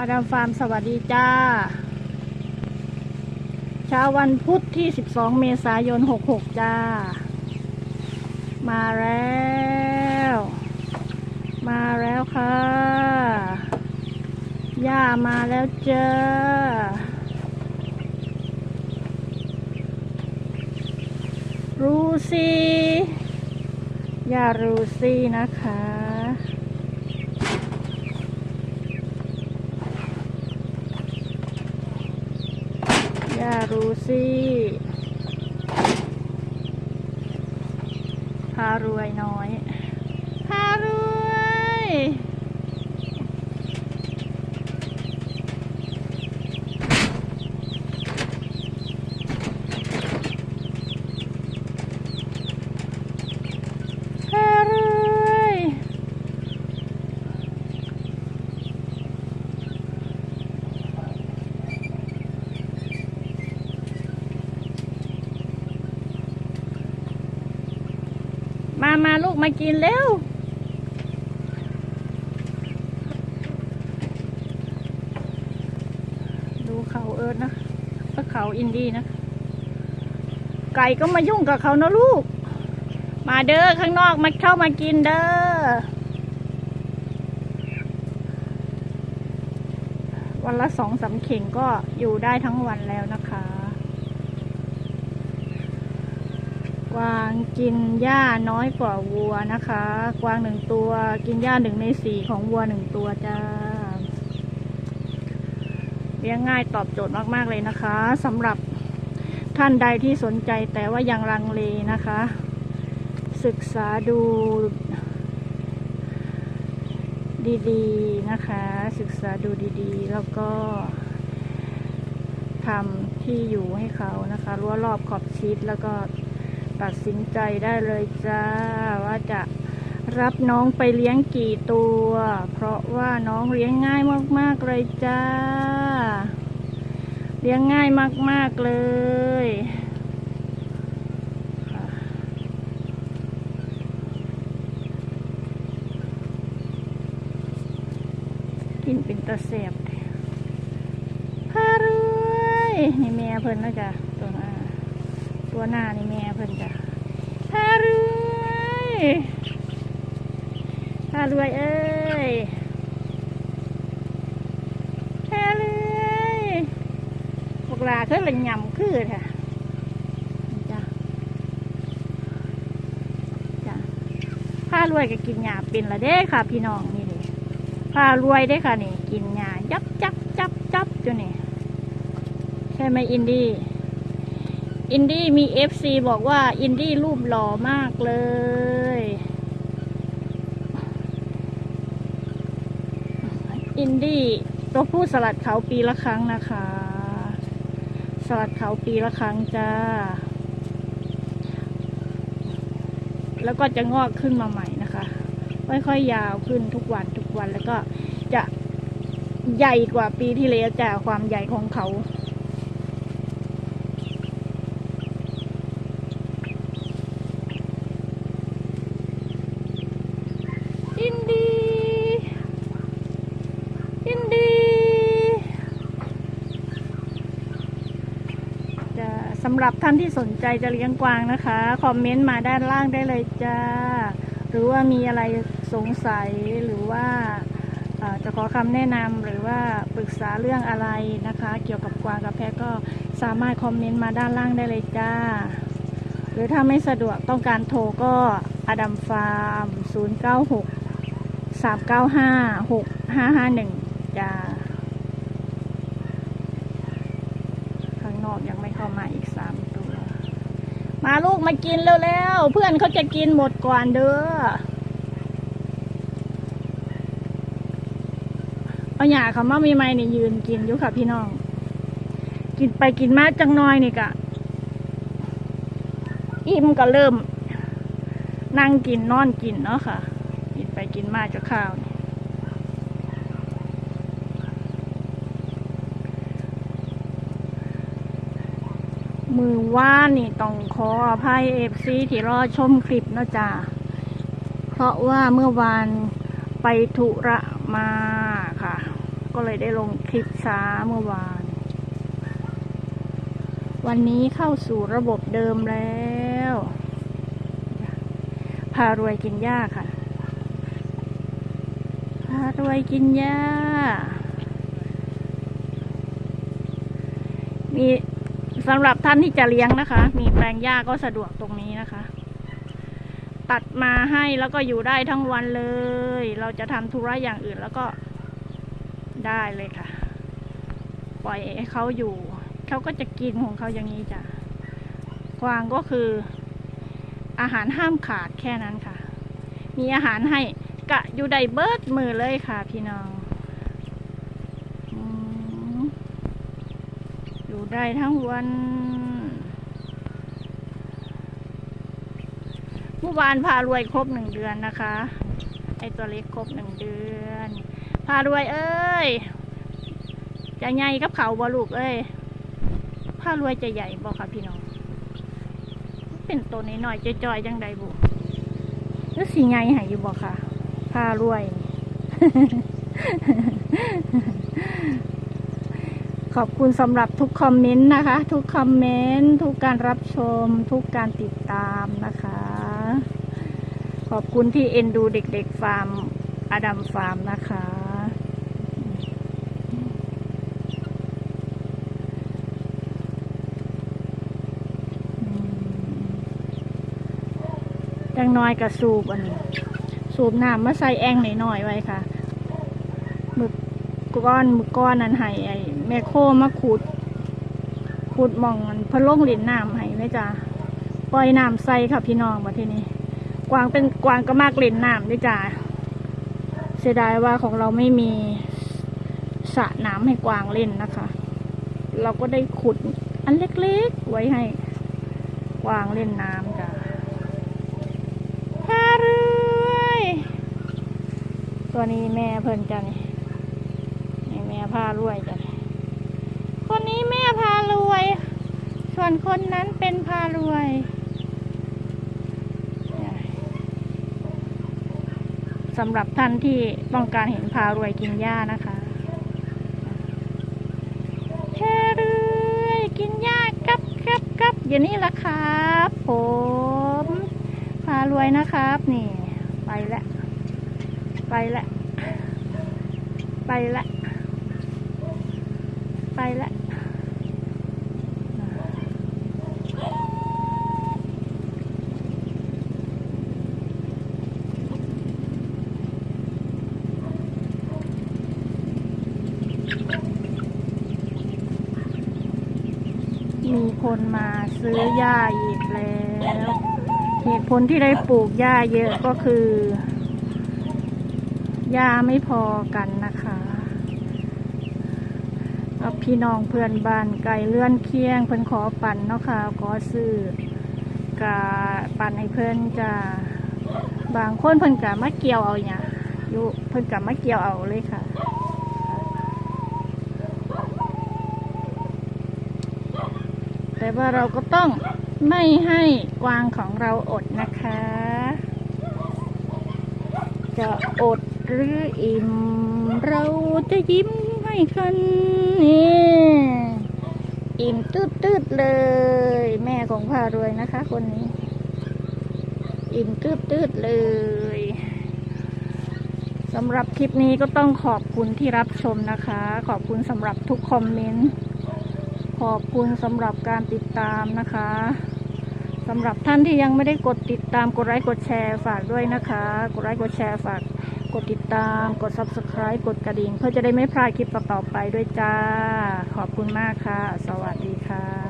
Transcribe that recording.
อาดามฟาร์มสวัสดีจ้า เช้าวันพุธที่ 12 เมษายน 66 จ้า มาแล้ว มาแล้วค่ะย่ามาแล้วเจ้ารูซี่ย่ารูซี่นะคะ ย่ารูซี่พารวยน้อย พารวย พารวย มา มากินเร็วดูเขาเอิร์ดนะก็เขาอินดี้นะ ไก่ก็มายุ่งกับเขานะลูก มาเด้อข้างนอกมาเข้ามากินเด้อวันละสองสามเข่งก็อยู่ได้ทั้งวันแล้วนะคะ ก วางกินหญ้าน้อยกว่าวัวนะคะ กวางหนึ่งตัวกินหญ้าหนึ่งในสี่ของวัวหนึ่งตัวจ้าเลี้ยงง่ายตอบโจทย์มาก ๆ เลยนะคะสำหรับท่านใดที่สนใจแต่ว่ายังลังเลนะคะ ศึกษาดูดีๆนะคะ ศึกษาดูดีๆ แล้วก็ทำที่อยู่ให้เขานะคะรั้วรอบขอบชิดแล้วก็ ตัดสินใจได้เลยจ้า ว่าจะรับน้องไปเลี้ยงกี่ตัว เพราะว่าน้องเลี้ยงง่ายมากๆเลยจ้า เลี้ยงง่ายมากๆเลยกินเป็นตะเสบพารวยนี่แม่เพิ่นนะจ๊ะตัว ตัวหน้านี่แม่เพิ่นจ้ะพารวยพารวยเอ้ยพารวยพวกลาคือละยำคือแท้นี่จ้ะจ้ะพารวยก็กินหญ้าเป็นละเด้ค่ะ พี่น้องนี่เด้พารวยได้ค่ะนี่ กินงาจับจับจับจับจ้ะนี่ใช่ไหมอินดี้ อินดี้มีเอฟซีบอกว่า อินดี้รูปหล่อมากเลย อินดี้ตัวผู้สลัดเขาปีละครั้งนะคะ สลัดเขาปีละครั้งจ้า แล้วก็จะงอกขึ้นมาใหม่นะคะค่อยๆยาวขึ้นทุกวันทุกวันแล้วก็จะใหญ่กว่าปีที่แล้วจากความใหญ่ของเขา อินดีอินดีจะสำหรับท่านที่สนใจจะเลี้ยงกวางนะคะ คอมเมนต์มาด้านล่างได้เลยจ้า หรือว่ามีอะไรสงสัยหรือว่าจะขอคำแนะนำหรือว่าปรึกษาเรื่องอะไรนะคะ เกี่ยวกับกวางกับแพะก็สามารถคอมเมนต์มาด้านล่างได้เลยจ้า หรือถ้าไม่สะดวกต้องการโทรก็อดัมฟาร์ม 096 395 6551 จ้า ข้างนอกยังไม่เข้ามาอีก 3 ตัว มาลูกมากินเร็วๆ เพื่อนเขาจะกินหมดก่อนเด้อ เอาหย่าเขามามีไม้นี่ยืนกินอยู่ค่ะพี่น้อง กินไปกินมาจังน้อยนี่กะ อิ่มก็เริ่ม นั่งกินนอนกินเนาะค่ะ กินไปกินมาจะข้าวนี่ มือว่านนี่ต้องขออภัยเอฟซีที่รอชมคลิปนะจ้าเพราะว่าเมื่อวานไปธุระมาค่ะก็ก็เลยได้ลงคลิปช้าเมื่อวาน วันนี้เข้าสู่ระบบเดิมแล้วพารวยกินหญ้าค่ะพารวยกินหญ้ามี สำหรับท่านที่จะเลี้ยงนะคะ มีแปลงหญ้าก็สะดวกตรงนี้นะคะ ตัดมาให้แล้วก็อยู่ได้ทั้งวันเลย เราจะทำธุระอย่างอื่นแล้วก็ได้เลยค่ะ ปล่อยให้เขาอยู่ เขาก็จะกินของเขาอย่างนี้จ้ะกวางก็คือ อาหารห้ามขาดแค่นั้นค่ะ มีอาหารให้กะอยู่ได้เบิดมือเลยค่ะพี่น้องอืมอยู่ ได้ทั้งวันเมื่อวานพารวยครบหนึ่งเดือนนะคะ ไอตัวเล็กครบหนึ่งเดือน พารวยเอ้ย จะใหญ่กับเขาบ่ลูกเอ้ย พารวยจะใหญ่บ่ค่ะพี่น้อง เป็นตัวน้อยๆจ้อยๆจังใดบุแล้วสีไงหายอยู่บ่ค่ะ พารวย ขอบคุณสำหรับทุกคอมเมนต์นะคะ ทุกคอมเมนต์ทุกการรับชม ทุกการติดตามนะคะ ขอบคุณที่เอ็นดูเด็กๆฟาร์มอดัมฟาร์มนะคะ จังน้อยกับสูบอันนี้ สูบน้ำมาใส่แองหน่อยๆไว้ค่ะมือ ก้อนมือก้อนนั้นให้ไอ้แม่โคมาขุดขุดมองมันเพนลงหลินน้ำให้ไหมจ๊ะปล่อยน้ำใส่ค่ะพี่น้องมาที่นี่กวางเป็นกวางก็มากเล่นน้ำด้วยจ้ะเสียดายว่าของเราไม่มีสระน้ำให้กวางเล่นนะคะ เราก็ได้ขุดอันเล็กๆไว้ให้กวางเล่นน้ำจ้ะพาเรือยตัวนี้แม่เพิ่นจ้ะนี่ พารวยจ้ะนี่คนนี้แม่พารวย ส่วนคนนั้นเป็นพารวยสำหรับท่านที่ต้องการเห็นพารวยกินหญ้านะคะแค่เรื่อยกินหญ้ากับกับกับอยู่นี่ละครับผมพารวยนะครับ นี่ ไปละ ไปละ ไปละ ไปละมีคนมาซื้อหญ้าอีกแล้ว เหตุผลที่ได้ปลูกหญ้าเยอะก็คือ หญ้าไม่พอกันนะคะ กับพี่น้องเพื่อนบ้านไก่เลื่อนเคียง เพิ่นขอปั่นเนาะค่ะขอซื้อกะปั่นให้เพิ่อนจะบางคนเพิ่นกะมาเกี่ยวเอาเนี่ยอยู่เพิ่นกะมาเกี่ยวเอาเลยค่ะแต่ว่าเราก็ต้องไม่ให้กวางของเราอดนะคะ จะอดหรืออิ่มเราจะยิ้ม ให้กันนี่อิ่มตืดตืดๆเลย แม่ของพารวยนะคะ คนนี้ อิ่มตืดตืดๆเลยสำหรับคลิปนี้ก็ต้องขอบคุณที่รับชมนะคะ ขอบคุณสำหรับทุกคอมเมนต์ขอบคุณสำหรับการติดตามนะคะสำหรับท่านที่ยังไม่ได้กดติดตามกดไลค์กดแชร์ฝากด้วยนะคะ กดไลค์กดแชร์ฝาก กดติดตาม กด subscribe กดกระดิ่ง เพื่อจะได้ไม่พลาดคลิปต่อๆไปด้วยจ้า ขอบคุณมากค่ะ สวัสดีค่ะ